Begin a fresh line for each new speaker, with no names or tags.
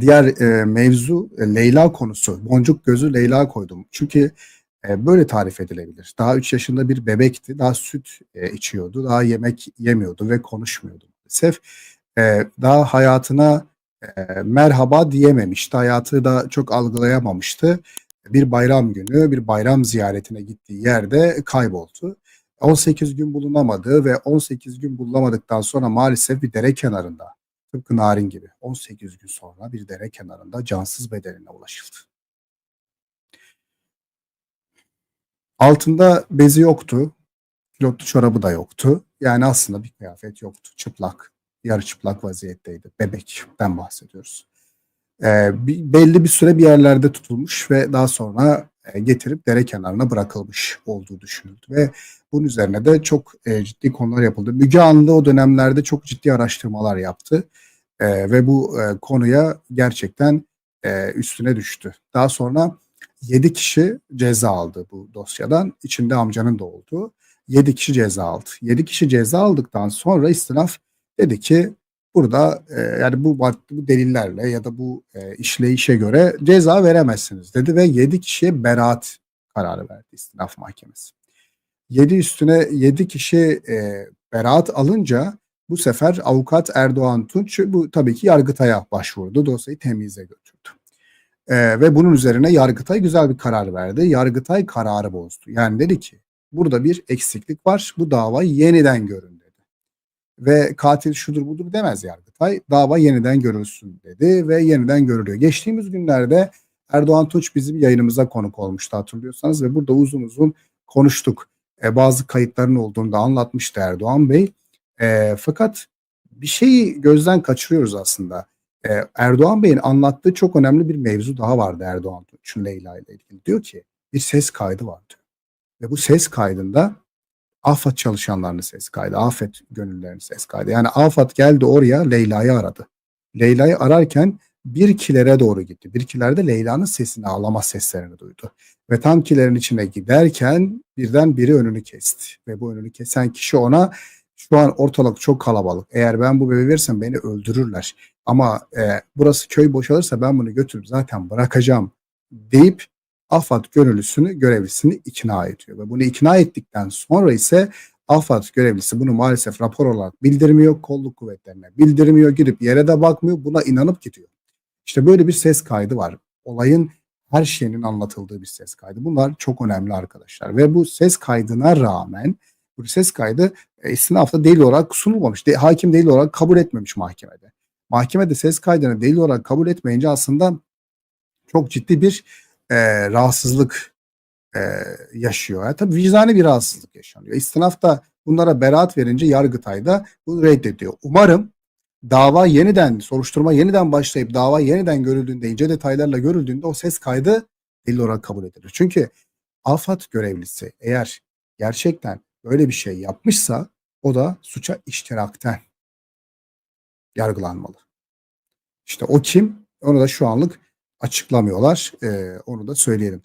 Diğer e, mevzu e, Leyla konusu. Boncuk gözü Leyla koydum. Çünkü e, böyle tarif edilebilir. Daha 3 yaşında bir bebekti. Daha süt e, içiyordu. Daha yemek yemiyordu ve konuşmuyordu maalesef. E, daha hayatına e, merhaba diyememişti. Hayatı da çok algılayamamıştı. Bir bayram günü, bir bayram ziyaretine gittiği yerde kayboldu. 18 gün bulunamadı ve 18 gün bulunamadıktan sonra maalesef bir dere kenarında tıpkı narin gibi 18 gün sonra bir dere kenarında cansız bedenine ulaşıldı. Altında bezi yoktu. Pilotlu çorabı da yoktu. Yani aslında bir kıyafet yoktu. Çıplak, yarı çıplak vaziyetteydi. Bebekten bahsediyoruz. Ee, belli bir süre bir yerlerde tutulmuş ve daha sonra getirip dere kenarına bırakılmış olduğu düşünüldü. Ve bunun üzerine de çok e, ciddi konular yapıldı. Müge Anlı o dönemlerde çok ciddi araştırmalar yaptı. E, ve bu e, konuya gerçekten e, üstüne düştü. Daha sonra 7 kişi ceza aldı bu dosyadan. İçinde amcanın da olduğu. 7 kişi ceza aldı. 7 kişi ceza aldıktan sonra istinaf dedi ki burada e, yani bu, bu delillerle ya da bu e, işleyişe göre ceza veremezsiniz dedi ve 7 kişiye beraat kararı verdi istinaf mahkemesi. 7 üstüne 7 kişi e, beraat alınca bu sefer avukat Erdoğan Tunç bu tabii ki Yargıtay'a başvurdu. Dosyayı temize götürdü. Ee, ve bunun üzerine Yargıtay güzel bir karar verdi. Yargıtay kararı bozdu. Yani dedi ki burada bir eksiklik var. Bu dava yeniden görün. Ve katil şudur budur demez Yargıtay. Dava yeniden görülsün dedi ve yeniden görülüyor. Geçtiğimiz günlerde Erdoğan Tunç bizim yayınımıza konuk olmuştu hatırlıyorsanız ve burada uzun uzun konuştuk. Ee, bazı kayıtların olduğunu da anlatmıştı Erdoğan Bey. E, fakat bir şeyi gözden kaçırıyoruz aslında. E, Erdoğan Bey'in anlattığı çok önemli bir mevzu daha vardı Erdoğan Tunç'un Leyla ile ilgili. Diyor ki bir ses kaydı vardı. Ve bu ses kaydında AFAD çalışanlarının ses kaydı, AFET gönüllerinin ses kaydı. Yani AFAD geldi oraya Leyla'yı aradı. Leyla'yı ararken bir kilere doğru gitti. Bir kilerde Leyla'nın sesini, ağlama seslerini duydu. Ve tam kilerin içine giderken birden biri önünü kesti. Ve bu önünü kesen kişi ona şu an ortalık çok kalabalık. Eğer ben bu bebeği verirsem beni öldürürler. Ama e, burası köy boşalırsa ben bunu götürüp zaten bırakacağım deyip AFAD gönüllüsünü, görevlisini ikna ediyor. Ve bunu ikna ettikten sonra ise AFAD görevlisi bunu maalesef rapor olarak bildirmiyor. Kolluk kuvvetlerine bildirmiyor. Gidip yere de bakmıyor. Buna inanıp gidiyor. İşte böyle bir ses kaydı var. Olayın her şeyinin anlatıldığı bir ses kaydı. Bunlar çok önemli arkadaşlar. Ve bu ses kaydına rağmen bu ses kaydı e, istinafta delil olarak sunulmamış. De, hakim delil olarak kabul etmemiş mahkemede. Mahkemede ses kaydını delil olarak kabul etmeyince aslında çok ciddi bir e, rahatsızlık e, yaşıyor. Yani tabii vicdani bir rahatsızlık yaşanıyor. İstinaf da bunlara beraat verince Yargıtay da bunu reddediyor. Umarım dava yeniden, soruşturma yeniden başlayıp dava yeniden görüldüğünde, ince detaylarla görüldüğünde o ses kaydı delil olarak kabul edilir. Çünkü AFAD görevlisi eğer gerçekten böyle bir şey yapmışsa o da suça iştirakten yargılanmalı. İşte o kim? Onu da şu anlık açıklamıyorlar. Ee, onu da söyleyelim.